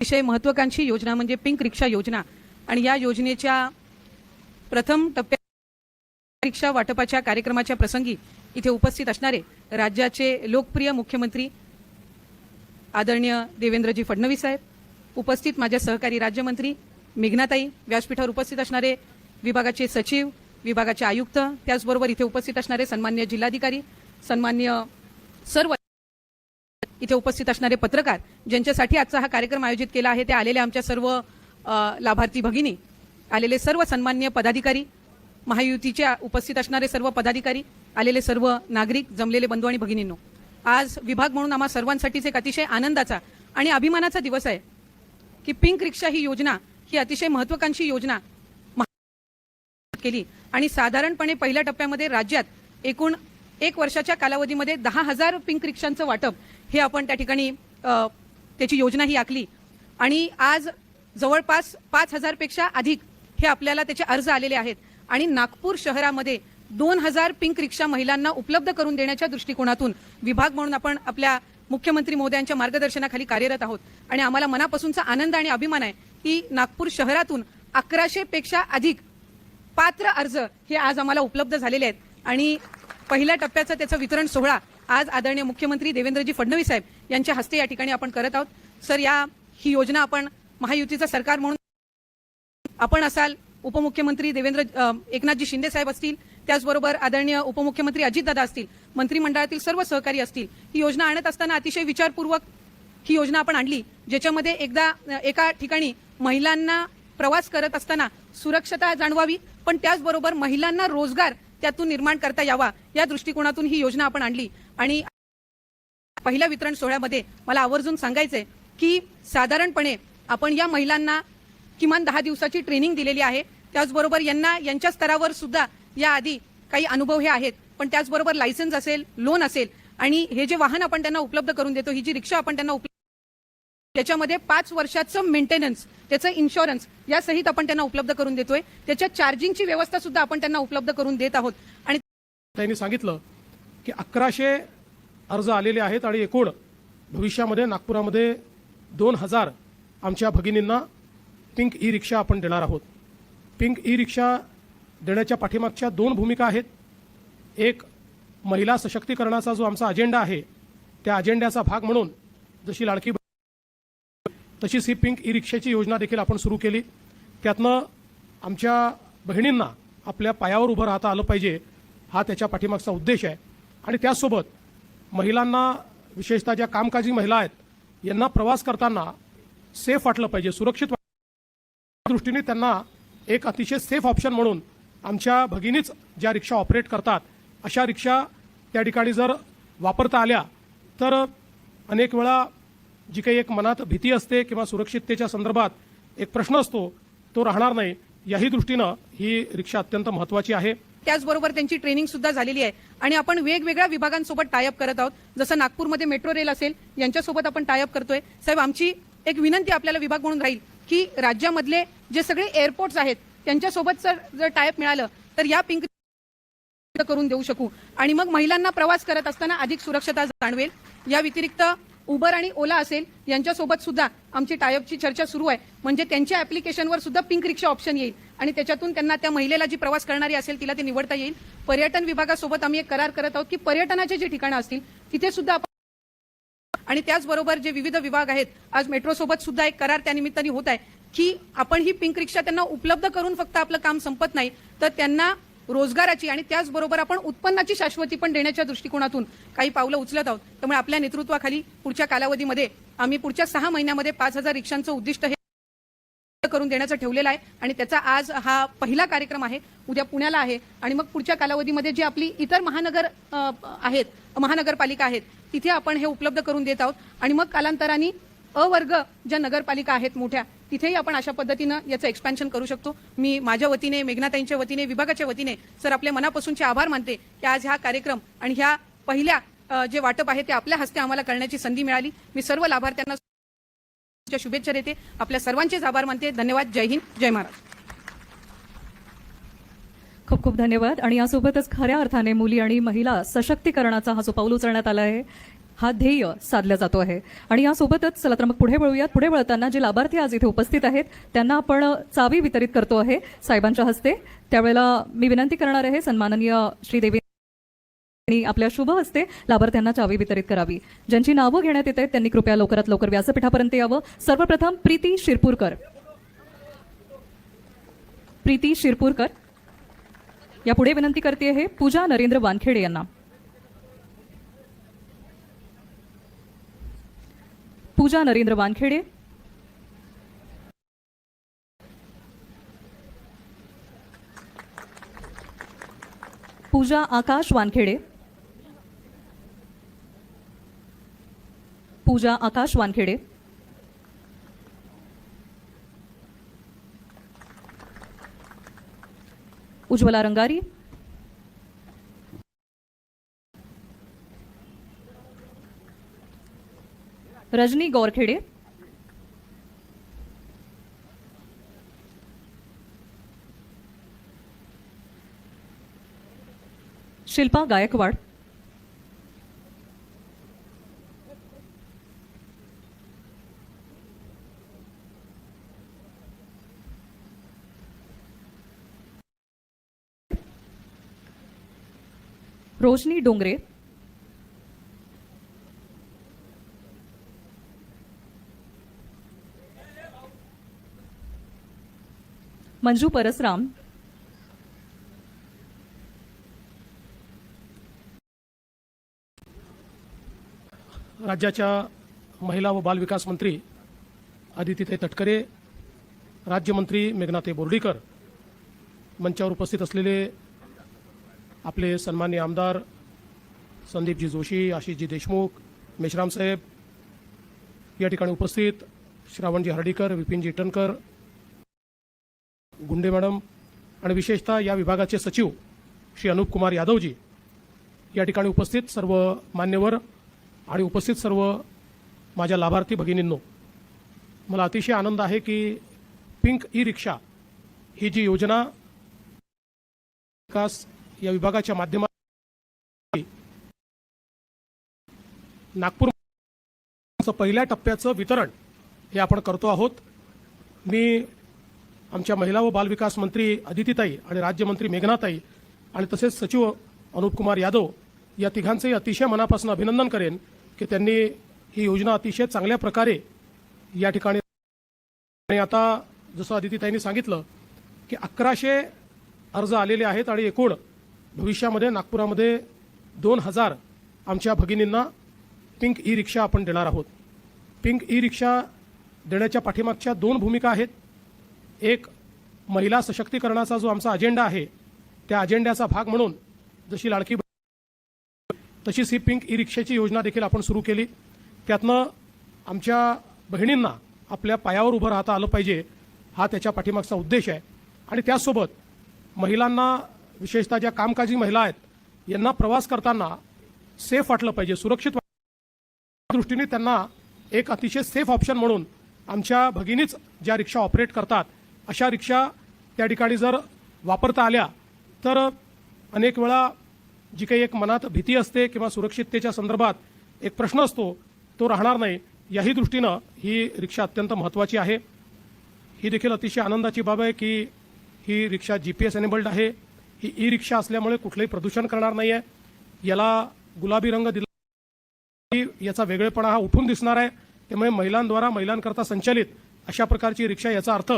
अतिशय महत्वाकांक्षी योजना म्हणजे पिंक रिक्षा योजना. आणि या योजनेच्या प्रथम टप्प्यात रिक्षा वाटपाच्या कार्यक्रमाच्या प्रसंगी इथे उपस्थित असणारे राज्याचे लोकप्रिय मुख्यमंत्री आदरणीय देवेंद्रजी फडणवीस साहेब उपस्थित माझ्या सहकारी राज्यमंत्री मेघनाताई व्यासपीठावर उपस्थित असणारे विभागाचे सचिव विभागाचे आयुक्त त्याचबरोबर इथे उपस्थित असणारे सन्मान्य जिल्हाधिकारी सन्मान्य सर्व इथे उपस्थित असणारे पत्रकार ज्यांच्यासाठी आजचा हा कार्यक्रम आयोजित केला आहे ते आलेले आमच्या सर्व लाभार्थी भगिनी आलेले सर्व सन्मान्य पदाधिकारी महायुतीच्या उपस्थित असणारे सर्व पदाधिकारी आलेले सर्व नागरिक जमलेले बंधू आणि भगिनींनो आज विभाग म्हणून आम्हा सर्वांसाठीच एक अतिशय आनंदाचा आणि अभिमानाचा दिवस आहे की पिंक रिक्षा ही योजना ही अतिशय महत्वाकांक्षी योजना केली. आणि साधारणपणे पहिल्या टप्प्यामध्ये राज्यात एकूण एक वर्षाच्या कालावधीमध्ये दहा हजार पिंक रिक्षांचं वाटप हे आपण त्या ठिकाणी त्याची योजना ही आखली. आणि आज जवळपास पाच हजारपेक्षा अधिक हे आपल्याला त्याचे अर्ज आलेले आहेत. आणि नागपूर शहरामध्ये दोन हजार पिंक रिक्षा महिलांना उपलब्ध करून देण्याच्या दृष्टिकोनातून विभाग म्हणून आपण आपल्या मुख्यमंत्री मोदयांच्या मार्गदर्शनाखाली कार्यरत आहोत. आणि आम्हाला मनापासूनचा आनंद आणि अभिमान आहे की नागपूर शहरातून अकराशे पेक्षा अधिक पात्र अर्ज हे आज आम्हाला उपलब्ध झालेले आहेत. आणि पहिल्या टप्प्याचं त्याचं वितरण सोहळा आज आदरणीय मुख्यमंत्री देवेंद्रजी फडणवीस साहेब यांच्या हस्ते या ठिकाणी आपण करत आहोत. सर या ही योजना आपण महायुतीचं सरकार म्हणून आपण असाल उपमुख्यमंत्री देवेंद्र एकनाथजी शिंदे साहेब असतील त्याचबरोबर आदरणीय उपमुख्यमंत्री अजितदादा असतील मंत्रिमंडळातील सर्व सहकारी असतील ही योजना आणत असताना अतिशय विचारपूर्वक ही योजना आपण आणली ज्याच्यामध्ये एकदा एका ठिकाणी महिलांना प्रवास करत असताना सुरक्षता जाणवावी पण त्याचबरोबर महिलांना रोजगार त्यातून निर्माण करता यावा या दृष्टिकोनातून ही योजना आपण आणली. आणि पहिल्या वितरण सोहळ्यामध्ये मला आवर्जून सांगायचंय की साधारणपणे आपण या महिलांना किमान दहा दिवसाची ट्रेनिंग दिलेली आहे. त्याचबरोबर यांना यांच्या स्तरावर सुद्धा याआधी काही अनुभव हे आहेत. पण त्याचबरोबर लायसन्स असेल लोन असेल आणि हे जे वाहन आपण त्यांना उपलब्ध करून देतो ही जी रिक्षा आपण त्यांना उपलब्ध त्याच्यामध्ये पाच वर्षाचं मेंटेनन्स त्याचं इन्शुरन्स या सहित आपण त्यांना उपलब्ध करून देतोय. त्याच्या चार्जिंगची व्यवस्था सुद्धा आपण त्यांना उपलब्ध करून देत आहोत. आणि त्यांनी सांगितलं की अकराशे अर्ज आलेले आहेत आणि एकूण भविष्यामध्ये नागपुरामध्ये दोन हजार आमच्या भगिनींना पिंक ई रिक्षा आपण देणार आहोत. पिंक ई रिक्षा देण्याच्या पाठीमागच्या दोन भूमिका आहेत. एक महिला सशक्तीकरणाचा जो आमचा अजेंडा आहे त्या अजेंड्याचा भाग म्हणून जशी लाडकी तशीच ही पिंक ई रिक्षाची योजना देखील आपण सुरू केली. त्यातनं आमच्या बहिणींना आपल्या पायावर उभं राहता आलं पाहिजे हा त्याच्या पाठीमागचा उद्देश आहे. आणि त्याचसोबत महिलांना विशेषतः ज्या कामकाजी महिला आहेत यांना प्रवास करताना सेफ वाटलं पाहिजे सुरक्षित दृष्टीने त्यांना एक अतिशय सेफ ऑप्शन म्हणून आमच्या भगिनीच ज्या रिक्षा ऑपरेट करतात अशा रिक्षा त्या ठिकाणी जर वापरता आल्या तर अनेक वेळा जी काही एक मनात भीती असते किंवा सुरक्षिततेच्या संदर्भात एक प्रश्न असतो तो राहणार नाही. याही दृष्टीनं ही रिक्षा अत्यंत महत्वाची आहे. त्याचबरोबर त्यांची ट्रेनिंग सुद्धा झालेली आहे. आणि आपण वेगवेगळ्या विभागांसोबत टायअप करत आहोत. जसं नागपूरमध्ये मेट्रो रेल असेल यांच्यासोबत आपण टायअप करतोय. साहेब आमची एक विनंती आपल्याला विभाग म्हणून राहील की राज्यामधले जे सगळे एअरपोर्ट्स आहेत त्यांच्यासोबत जर जर टायअप मिळालं तर या पिंक करून देऊ शकू. आणि मग महिलांना प्रवास करत असताना अधिक सुरक्षता जाणवेल. या व्यतिरिक्त उबर आणि ओला असेल यांच्यासोबत सुद्धा आमची टायअपची चर्चा सुरू आहे. म्हणजे त्यांच्या ऍप्लिकेशनवर सुद्धा पिंक रिक्षा ऑप्शन येईल. आणि त्याच्यातून त्यांना त्या महिलेला जी प्रवास करणारी असेल तिला ते निवडता येईल. पर्यटन विभागासोबत आम्ही एक करार करत आहोत की पर्यटनाचे जे ठिकाणं असतील तिथे सुद्धा आपण आणि त्याचबरोबर जे विविध विभाग आहेत आज मेट्रोसोबत सुद्धा एक करार त्या निमित्ताने होत आहे की आपण ही पिंक रिक्षा त्यांना उपलब्ध करून फक्त आपलं काम संपत नाही तर त्यांना रोजगाराची आणि त्याचबरोबर आपण उत्पन्नाची शाश्वती पण देण्याच्या दृष्टिकोनातून काही पावलं उचलत आहोत. त्यामुळे आपल्या नेतृत्वाखाली पुढच्या कालावधीमध्ये आम्ही पुढच्या सहा महिन्यामध्ये पाच हजार रिक्षांचं उद्दिष्ट हे करून देण्याचं ठेवलेलं आहे आणि त्याचा आज हा पहिला कार्यक्रम आहे उद्या पुण्याला आहे आणि मग पुढच्या कालावधीमध्ये जी आपली इतर महानगर आहेत महानगरपालिका आहेत तिथे आपण हे उपलब्ध करून देत आहोत. आणि मग कालांतराने अ वर्ग ज्या नगरपालिका आहेत मोठ्या तिथेही आपण अशा पद्धतीनं याचं एक्सपॅन्शन करू शकतो. मी माझ्या वतीने मेघनाताईंच्या वतीने विभागाच्या वतीने सर आपल्या मनापासूनचे आभार मानते की आज हा कार्यक्रम आणि ह्या पहिल्या जे वाटप आहे ते आपल्या हस्ते आम्हाला करण्याची संधी मिळाली. मी सर्व लाभार्थ्यांना शुभेच्छा देते. आपल्या सर्वांचेच आभार मानते. धन्यवाद. जय हिंद. जय महाराष्ट्र खूप खूप धन्यवाद. आणि यासोबतच खऱ्या अर्थाने मुली आणि महिला सशक्तीकरणाचा हा जो पाऊल उचलण्यात आला आहे. हा ध्येय साधला जातो आहे. आणि यासोबतच चला तर मग पुढे वळूयात. पुढे वळताना जे लाभार्थी आज इथे उपस्थित आहेत त्यांना आपण चावी वितरित करतो आहे साहेबांच्या हस्ते. त्यावेळेला मी विनंती करणार आहे सन्माननीय श्रीदेवी आणि आपल्या शुभ हस्ते लाभार्थ्यांना चावी वितरित करावी. ज्यांची नावं घेण्यात येत आहेत त्यांनी कृपया लवकरात लवकर व्यासपीठापर्यंत यावं. सर्वप्रथम प्रीती शिरपूरकर. प्रीती शिरपूरकर. यापुढे विनंती करते आहे पूजा नरेंद्र वानखेडे यांना. पूजा नरेंद्र वानखेडे. पूजा आकाश वानखेडे. पूजा आकाश वानखेडे. उज्ज्वला रंगारी. रजनी गौरखेडे। शिल्पा गायकवाड। रोशनी डोंगरे। मंजू परसराम. राज्याच्या महिला व बालविकास मंत्री आदितीताई तटकरे राज्यमंत्री मेघनाथे बोर्डीकर मंचावर उपस्थित असलेले आपले सन्मान्य आमदार संदीपजी जोशी आशिषजी देशमुख मेश्राम साहेब या ठिकाणी उपस्थित श्रावणजी हर्डीकर विपिनजी टनकर गुंडे मॅडम आणि विशेषतः या विभागाचे सचिव श्री अनुप कुमार यादवजी या ठिकाणी उपस्थित सर्व मान्यवर आणि उपस्थित सर्व माझ्या लाभार्थी भगिनींनो मला अतिशय आनंद आहे की पिंक ई रिक्षा ही जी योजना विकास या विभागाच्या माध्यमात नागपूर पहिल्या टप्प्याचं वितरण हे आपण करतो आहोत. मी आमच्या महिला व बालविकास मंत्री अदितीताई आणि राज्यमंत्री मेघनाताई आणि तसेच सचिव अनुप कुमार यादव या तिघांचंही अतिशय मनापासून अभिनंदन करेन की त्यांनी ही योजना अतिशय चांगल्या प्रकारे या ठिकाणी आणि आता जसं अदितीताईंनी सांगितलं की अकराशे अर्ज आलेले आहेत आणि एकूण भविष्यामध्ये नागपुरामध्ये दोन हजार आमच्या भगिनींना पिंक ई रिक्षा आपण देणार आहोत. पिंक ई रिक्षा देण्याच्या पाठीमागच्या दोन भूमिका आहेत. एक महिला सशक्तीकरणाचा जो आमचा अजेंडा आहे त्या अजेंड्याचा भाग म्हणून जशी लाडकी तशीच ही पिंक ई रिक्षाची योजना देखील आपण सुरू केली. त्यातनं आमच्या बहिणींना आपल्या पायावर उभं राहता आलं पाहिजे हा त्याच्या पाठीमागचा उद्देश आहे. आणि त्याचसोबत महिलांना विशेषतः ज्या कामकाजी महिला आहेत यांना प्रवास करताना सेफ वाटलं पाहिजे सुरक्षित दृष्टीने त्यांना एक अतिशय सेफ ऑप्शन म्हणून आमच्या भगिनीच ज्या रिक्षा ऑपरेट करतात अशा रिक्षा त्या ठिकाणी जर वापरता आल्या तर अनेक वेळा जी काही एक मनात भीती असते किंवा सुरक्षिततेच्या संदर्भात एक प्रश्न असतो तो राहणार नाही. याही दृष्टीनं ही रिक्षा अत्यंत महत्त्वाची आहे. ही देखील अतिशय आनंदाची बाब आहे की ही रिक्षा जी पी एस एनेबल्ड आहे. ही ई रिक्षा असल्यामुळे कुठलंही प्रदूषण करणार नाही आहे याला गुलाबी रंग दिला याचा वेगळेपणा हा उठून दिसणार आहे. त्यामुळे महिलांद्वारा महिलांकरता संचालित अशा प्रकारची रिक्षा याचा अर्थ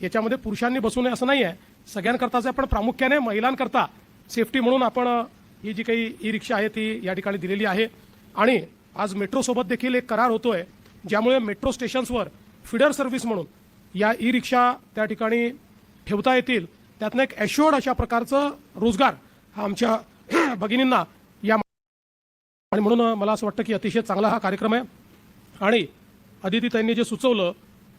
याच्यामध्ये पुरुषांनी बसू नये असं नाही आहे सगळ्यांकरताच आहे पण प्रामुख्याने महिलांकरता सेफ्टी म्हणून आपण ही जी काही ई रिक्षा आहे ती या ठिकाणी दिलेली आहे. आणि आज मेट्रोसोबत देखील एक करार होतोय ज्यामुळे मेट्रो स्टेशन्सवर फिडर सर्व्हिस म्हणून या ई रिक्षा त्या ठिकाणी ठेवता येतील. त्यातनं एक ॲश्युअर्ड अशा प्रकारचं रोजगार हा आमच्या भगिनींना या आणि म्हणून मला असं वाटतं की अतिशय चांगला हा कार्यक्रम आहे. आणि अदितीताईंनी जे सुचवलं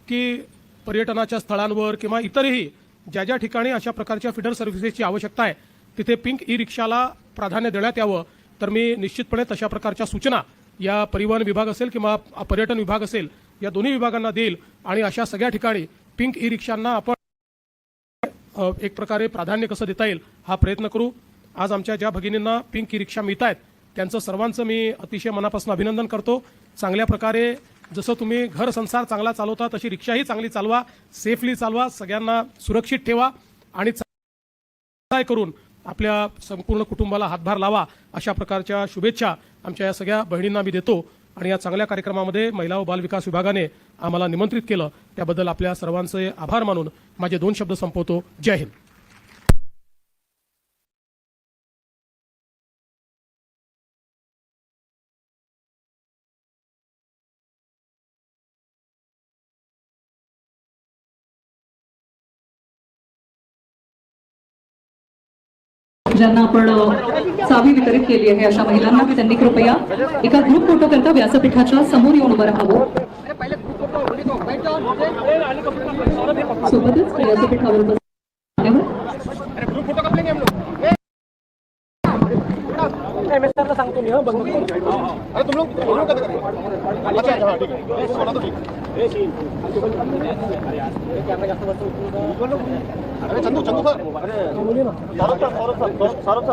की पर्यटनाच्या स्थळांवर किंवा इतरही ज्या ज्या ठिकाणी अशा प्रकारच्या फिडर सर्व्हिसेसची आवश्यकता आहे तिथे पिंक ई रिक्षाला प्राधान्य देण्यात यावं. तर मी निश्चितपणे तशा प्रकारच्या सूचना या परिवहन विभाग असेल किंवा पर्यटन विभाग असेल या दोन्ही विभागांना देईल आणि अशा सगळ्या ठिकाणी पिंक ई रिक्षांना आपण एक प्रकारे प्राधान्य कसं देता येईल हा प्रयत्न करू. आज आमच्या ज्या भगिनींना पिंक ई रिक्षा मिळत आहेत त्यांचं सर्वांचं मी अतिशय मनापासून अभिनंदन करतो. चांगल्या प्रकारे जसं तुम्ही घर संसार चांगला चालवता तशी रिक्षाही चांगली चालवा सेफली चालवा सगळ्यांना सुरक्षित ठेवा आणि काय करून आपल्या संपूर्ण कुटुंबाला हातभार लावा अशा प्रकारच्या शुभेच्छा आमच्या या सगळ्या बहिणींना मी देतो. आणि या चांगल्या कार्यक्रमामध्ये महिला व बालविकास विभागाने आम्हाला निमंत्रित केलं. त्याबद्दल आपल्या सर्वांचे आभार मानून माझे दोन शब्द संपवतो. जय हिंद. ज्यांना आपण चावी वितरित केली आहे अशा महिलांना की त्यांनी कृपया एका ग्रुप फोटो करता व्यासपीठाच्या समोर येऊन उभं राहावं. सोबतच व्यासपीठावर सांगतो मी अरे సరస సరస సరస